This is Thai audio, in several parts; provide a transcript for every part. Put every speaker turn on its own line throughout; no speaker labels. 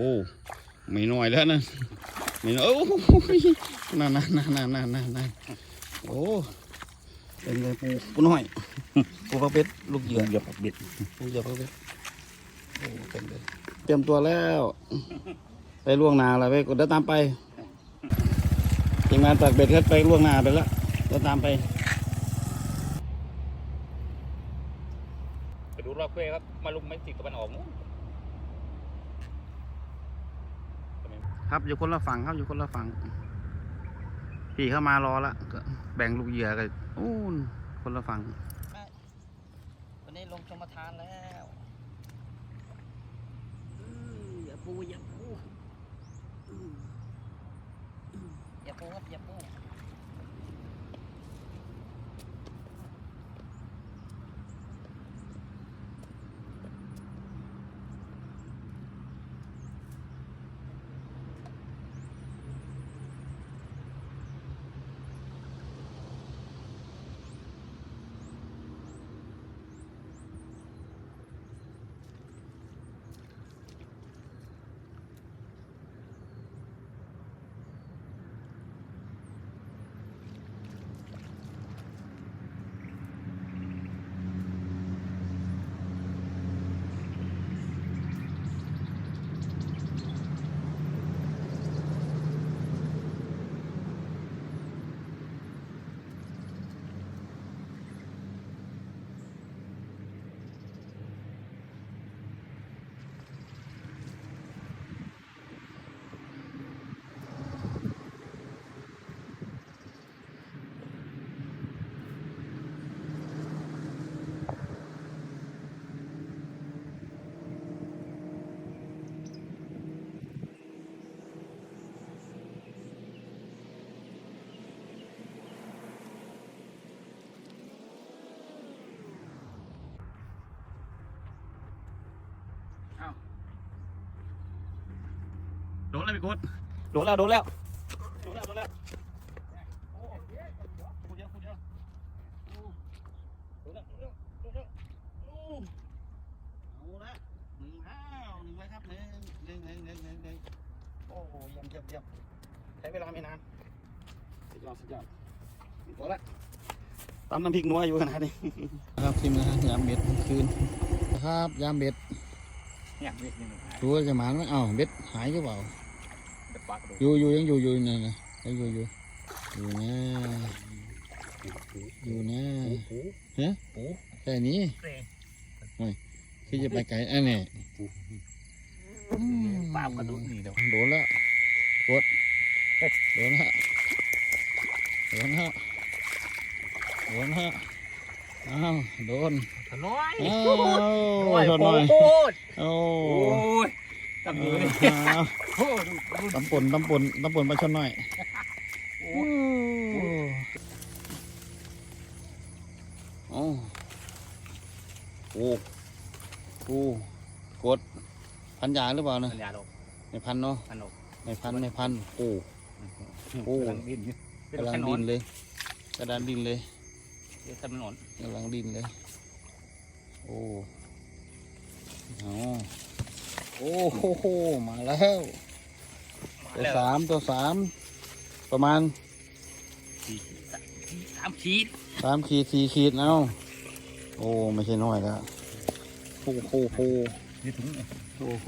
อ้ ไม่น้อยแล้วนะไม่น้อยโอ้ยนั่นนั่นนั่นนั่นนั่นนั่นนั่นโอ้ เป็นไงปูปูน้อยปูปลาเป็ดลูกเหยื่อ
เหยียบบิด
ปูเหยื่อปลาเป็ดโอ้เต็มเลยเตรียมตัวแล้ว ไปล่วงหนาแล้วไปกดเดินตามไปทีมงานตักเบ็ดขึ้นไปล่วงหนาไปแล้วเดินตามไป
ไปดูรอบเพื่อครับ มาลุงไม่ติดตะวันออกนู้น
ครับอยู่คนละฝั่งครับอยู่คนละฝั่งพี่เข้ามารอละก็แบ่งลูกเหยื่อกันอู้นคนละฝั่ง
วันนี้ลงชมทานแล้วอย่าปูอย่าปูอย่าปูครับอย่าปู
นแล้วพี่โคต
โดนแล้วโดนแล้ว
โดนแล้วโดนแล้วเอาละหนึ่งห้าวหนึ่งไว้ครับหนึ่งหนึ่งหนึ่งหนึ่งหนึ่งหนึ่งโอ้โหเยี่ยมเยี่ยมเยี่ยมใช้เวลาไม่นานสุดยอดสุดยอดตัวละตำน้ำพริกนัวอยู่ขนาดนี้ครับทีมงานยามเบ็ดคืนนะครับยามเบ็ด
เนี่ยนี่นี่หาย
ดูว่าจะหมานไหมอ้าวเบ็ดหายหรือเปล่า
เดี๋ยว ปากกระดูก
อยู่อยู่ยังอยู่อยู่นั่นนะยังอยู่อยู่อยู่นะอยู่นะฮะแค่นี้ที่จะไปไกลอันนี้อืม
ปากกระดูกนี่เดี๋ยว
โดนแล้วกดโดนแล้วโดนแล้วโดนแล้วอ้าวโดน
น้อย
อ้าวชนหน่อย
โอ้ย
โอ้
โอ้ยตับมือเลย
อ้าว
โอ้ดูดู
ตำป่นตำป่นตำป่นปลาชนหน่อย
โอ้
โอ้โอ้โอ้กดพันยาหรือเปล่านะ
ปัญญาดอก
ในพันเนาะ
พันดอก
ในพันในพันโอ้โอ้
กำลังดินอยู่เป็น
กำลั
แค่
ง
นอ
ดิ
น
นเลยกระดานดินเลย
เดี๋ยวทำนอน
กำลังดินเลย โอ้เอา โอ้โหโหมาแล้วตัวสามตัวสามประมาณ
สี่สามขีด
สามขีดสี่ขีดเอาโอ้ ไม่ใช่น้อยแล้วโอ้โหโห
นี่ถุง
โอ้โห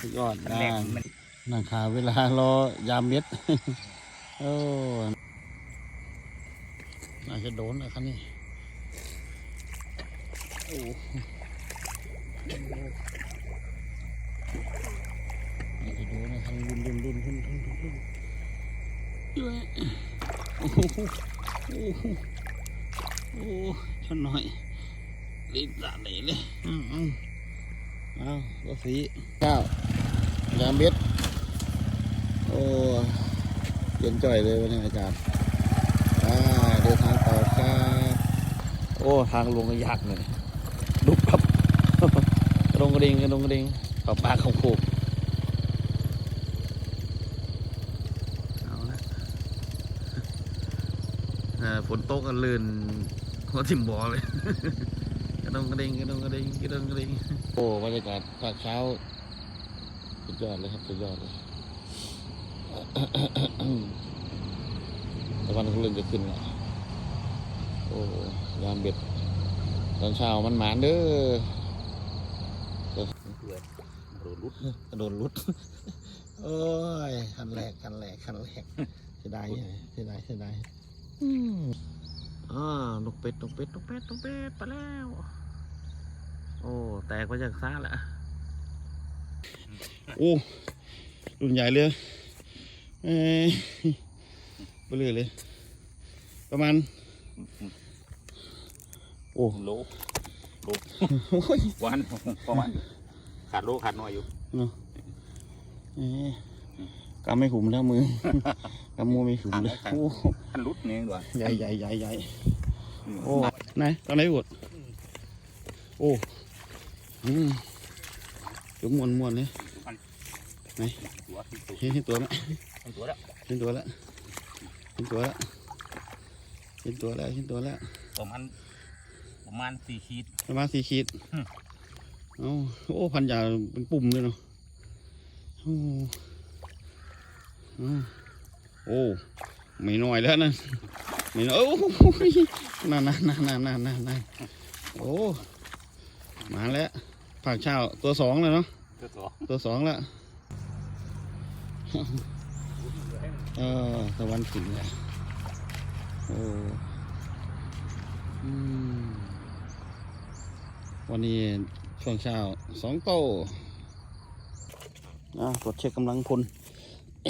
สุดยอด
มัน
นะ
แรงมัน
นั่งขาเวลารอยามเม็ดโอ้น่าจะโดนนะครับนี่โอ้น่าจะ โดนนะครับรุนรุนรุนรุนรุนรุนรุนโอ้โหโอ้โหโอ้ฉันหน่อยรีบละเลยเลยอืมอืมเอาก็สีเก้ายามเม็ดโอ้เย็นจ่อยเลยวันนี้อากาศอ่าเดินทางต่อครับโอ้ทางลงก็ยากเลยลุกครับกระดงกระดิ่งกระดงกระดิ่งขอบปาของโขกเอาละเออ ฝนตกกันลื่นหัวทิ่มบ่อเลย กระดงกระดิ่งกระดงกระดิ่งกระดงกระดิ่งโอ้บรรยากาศภาคเช้ายสุดยอดเลยครับสุดยอดเลยตะวันเขาเริ่มจะขึ้นแล้วโอ้ยามเบ็ดตอนเช้ามันหมานเด้อ
เพื่อโดนรุด
กระโดดรุดโอ้ยคันแรกคันแรกคันแรกเสียดายไงเสียดายเสียดาย อืมอ่านกเป็ดนกเป็ดนกเป็ดนกเป็ดไปแล้ว โอ้แตกไปจากซ่าแล้วโอ้รุ่นใหญ่เลยเอ้ยไปเลยเลย ประมาณ โอ้
โล
โอ้ย
วันประมาณขาดโลขาดน้อยอยู่
เนาะเอ๊ะกำไม่ขุมแล้วมือกำมือไม่ขุมเลยโอ้
ท่านรุดเนี่ยด้วย
ใหญ่ใหญ่ใหญ่ใหญ่โอ้ไหนตอนไหนบดโอ้อืมเดี๋ยวมวนมวนเลย
ตัวตัว
เห็นเห็นตัวไหม
ตัวแล้ว
เห็นตัวแล้วเห็นตัวแล้วเห็นตัวแล้วเห็นตัวแล้ว
ประมาณประมาณสี่ขีด
ประมาณสี่ขีด
อืม
เอ้าโอ้พันยาเป็นปุ่มเลยเนาะโอ้อ้าว โอ้ไม่น้อยแล้วนะไม่น้อยโอ้โหนั่นนั่นนั่นนั่นนั่นนั่นนั่นโอ้มาแล้วผักเช้าตัวสองเลยเนาะ
ตัวตัว
ตัวสองแล้วเออตะวันขึ้นแล้วโอ้อืมวันนี้ช่วงเช้าสองโตนะตรวจเช็คกำลังพล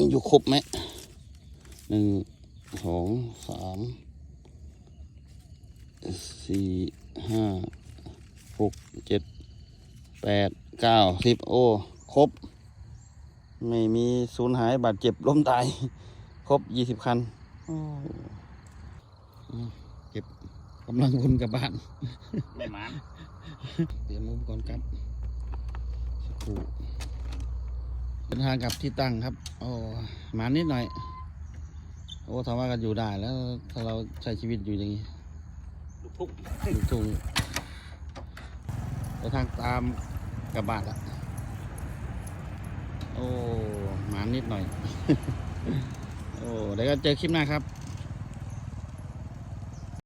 ยังอยู่ครบไหมหนึ่งสองสามสี่ห้าหกเจ็ดแปดเก้าสิบโอ้ครบ ไม่มีสูญหายบาดเจ็บล้มตาย ครบยี่สิบคันโอ้อืมเก็บกำลังคนกลับบ้าน
ไม่มัน
เตรียมอุปกรณ์ครับสักครู่ เดินทางกลับที่ตั้งครับ โอ้หมานิดหน่อย โอ้ถามว่ากันอยู่ได้แล้ว ถ้าเราใช้ชีวิตอยู่อย่างนี้
ลูกทุ่ง
ลูกทุ่งเดินทางตามกระบาดละโอ้หมานิดหน่อย โอ้เดี๋ยวก็เจอคลิปหน้าครับ